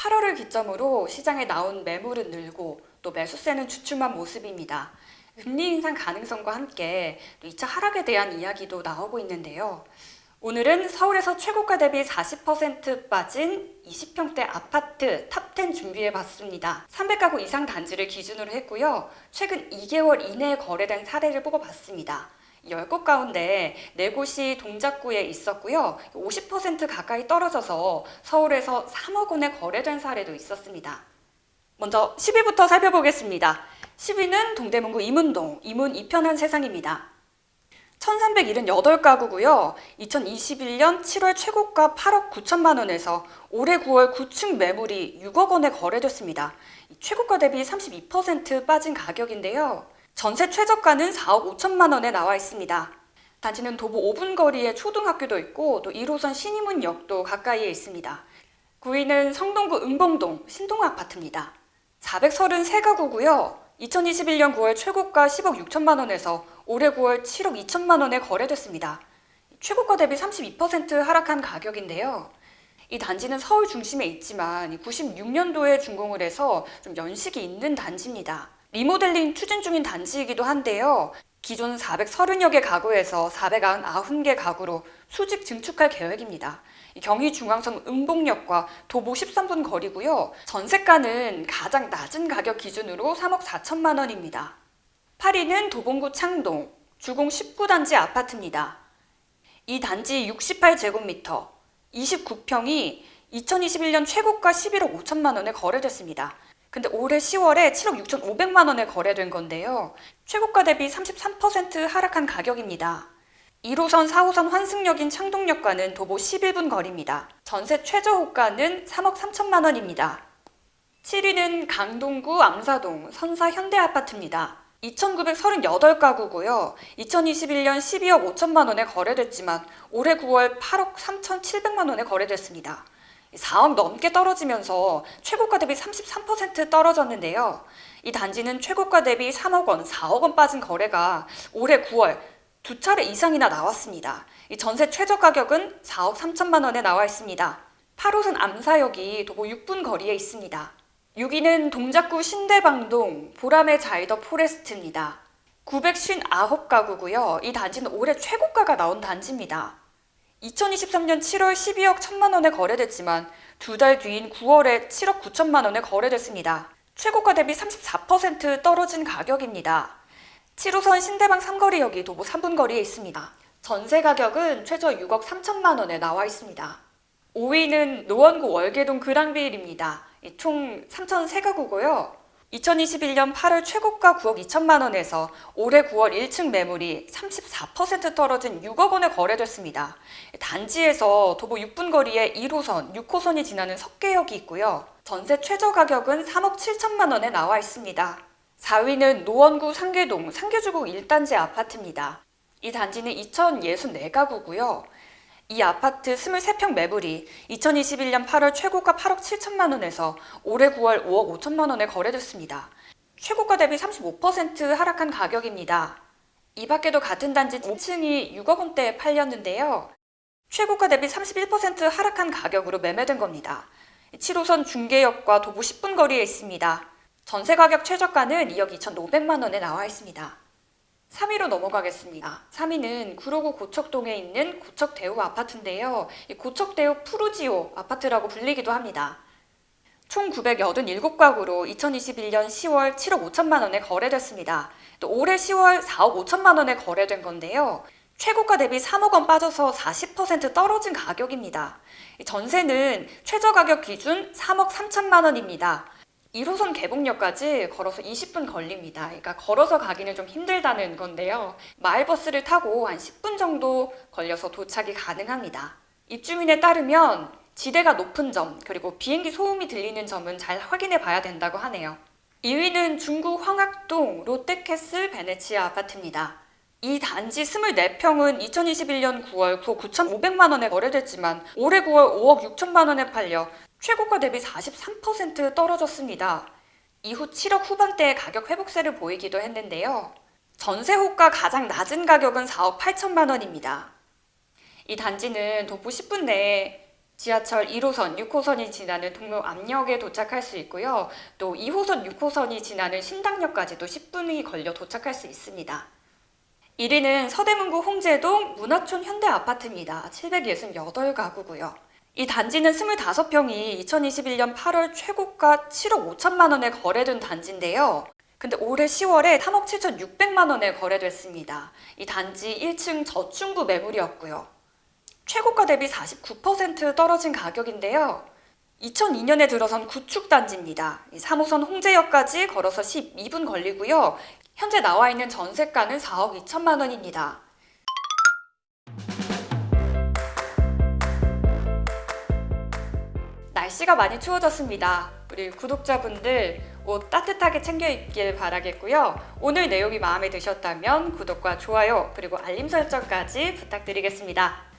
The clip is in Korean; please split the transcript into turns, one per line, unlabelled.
8월을 기점으로 시장에 나온 매물은 늘고 또 매수세는 주춤한 모습입니다. 금리 인상 가능성과 함께 또 2차 하락에 대한 이야기도 나오고 있는데요. 오늘은 서울에서 최고가 대비 40% 빠진 20평대 아파트 탑10 준비해 봤습니다. 300가구 이상 단지를 기준으로 했고요. 최근 2개월 이내에 거래된 사례를 뽑아봤습니다. 10곳 가운데 4곳이 동작구에 있었고요. 50% 가까이 떨어져서 서울에서 3억 원에 거래된 사례도 있었습니다. 먼저 10위부터 살펴보겠습니다. 10위는 동대문구 이문동, 이문 이편한 세상입니다. 1378가구고요. 2021년 7월 최고가 8억 9천만 원에서 올해 9월 9층 매물이 6억 원에 거래됐습니다. 최고가 대비 32% 빠진 가격인데요. 전세 최저가는 4억 5천만 원에 나와 있습니다. 단지는 도보 5분 거리에 초등학교도 있고 또 1호선 신이문역도 가까이에 있습니다. 9위는 성동구 은봉동 신동 아파트입니다. 433가구고요. 2021년 9월 최고가 10억 6천만 원에서 올해 9월 7억 2천만 원에 거래됐습니다. 최고가 대비 32% 하락한 가격인데요. 이 단지는 서울 중심에 있지만 96년도에 준공을 해서 좀 연식이 있는 단지입니다. 리모델링 추진 중인 단지이기도 한데요. 기존 430여 개 가구에서 499개 가구로 수직 증축할 계획입니다. 경의중앙선 은봉역과 도보 13분 거리고요. 전세가는 가장 낮은 가격 기준으로 3억 4천만 원입니다. 8위는 도봉구 창동 주공 19단지 아파트입니다. 이 단지 68제곱미터 29평이 2021년 최고가 11억 5천만 원에 거래됐습니다. 근데 올해 10월에 7억 6천5백만 원에 거래된 건데요. 최고가 대비 33% 하락한 가격입니다. 1호선 4호선 환승역인 창동역과는 도보 11분 거리입니다. 전세 최저 호가는 3억 3천만 원입니다. 7위는 강동구 암사동 선사 현대아파트입니다. 2,938가구고요. 2021년 12억 5천만 원에 거래됐지만 올해 9월 8억 3,700만 원에 거래됐습니다. 4억 넘게 떨어지면서 최고가 대비 33% 떨어졌는데요. 이 단지는 최고가 대비 3억 원, 4억 원 빠진 거래가 올해 9월 두 차례 이상이나 나왔습니다. 이 전세 최저 가격은 4억 3천만 원에 나와 있습니다. 8호선 암사역이 도보 6분 거리에 있습니다. 6위는 동작구 신대방동 보람의 자이더 포레스트입니다. 959가구고요. 이 단지는 올해 최고가가 나온 단지입니다. 2023년 7월 12억 1천만 원에 거래됐지만 두 달 뒤인 9월에 7억 9천만 원에 거래됐습니다. 최고가 대비 34% 떨어진 가격입니다. 7호선 신대방 삼거리역이 도보 3분 거리에 있습니다. 전세 가격은 최저 6억 3천만 원에 나와 있습니다. 5위는 노원구 월계동 그랑빌입니다. 이총 3,003가구고요. 2021년 8월 최고가 9억 2천만 원에서 올해 9월 1층 매물이 34% 떨어진 6억 원에 거래됐습니다. 단지에서 도보 6분 거리에 1호선, 6호선이 지나는 석계역이 있고요. 전세 최저 가격은 3억 7천만 원에 나와 있습니다. 4위는 노원구 상계동 상계주공 1단지 아파트입니다. 이 단지는 2,064가구고요. 이 아파트 23평 매물이 2021년 8월 최고가 8억 7천만 원에서 올해 9월 5억 5천만 원에 거래됐습니다. 최고가 대비 35% 하락한 가격입니다. 이 밖에도 같은 단지 5층이 6억 원대에 팔렸는데요. 최고가 대비 31% 하락한 가격으로 매매된 겁니다. 7호선 중계역과 도보 10분 거리에 있습니다. 전세 가격 최저가는 2억 2,500만 원에 나와 있습니다. 3위로 넘어가겠습니다. 3위는 구로구 고척동에 있는 고척대우 아파트인데요. 이 고척대우 푸르지오 아파트라고 불리기도 합니다. 총 987가구로 2021년 10월 7억 5천만 원에 거래됐습니다. 또 올해 10월 4억 5천만 원에 거래된 건데요. 최고가 대비 3억 원 빠져서 40% 떨어진 가격입니다. 이 전세는 최저 가격 기준 3억 3천만 원입니다. 1호선 개봉역까지 걸어서 20분 걸립니다. 그러니까 걸어서 가기는 좀 힘들다는 건데요. 마을버스를 타고 한 10분 정도 걸려서 도착이 가능합니다. 입주민에 따르면 지대가 높은 점, 그리고 비행기 소음이 들리는 점은 잘 확인해 봐야 된다고 하네요. 2위는 중구 황학동 롯데캐슬 베네치아 아파트입니다. 이 단지 24평은 2021년 9월 9억 9,500만 원에 거래됐지만 올해 9월 5억 6천만 원에 팔려 최고가 대비 43% 떨어졌습니다. 이후 7억 후반대의 가격 회복세를 보이기도 했는데요. 전세 호가 가장 낮은 가격은 4억 8천만 원입니다. 이 단지는 도보 10분 내에 지하철 1호선, 6호선이 지나는 동묘 압력에 도착할 수 있고요. 또 2호선, 6호선이 지나는 신당역까지도 10분이 걸려 도착할 수 있습니다. 1위는 서대문구 홍제동 문화촌 현대아파트입니다. 768가구고요. 이 단지는 25평이 2021년 8월 최고가 7억 5천만 원에 거래된 단지인데요. 근데 올해 10월에 3억 7,600만 원에 거래됐습니다. 이 단지 1층 저층부 매물이었고요. 최고가 대비 49% 떨어진 가격인데요. 2002년에 들어선 구축 단지입니다. 3호선 홍제역까지 걸어서 12분 걸리고요. 현재 나와 있는 전세가는 4억 2천만 원입니다. 날씨가 많이 추워졌습니다. 우리 구독자분들 옷 따뜻하게 챙겨 입길 바라겠고요. 오늘 내용이 마음에 드셨다면 구독과 좋아요 그리고 알림 설정까지 부탁드리겠습니다.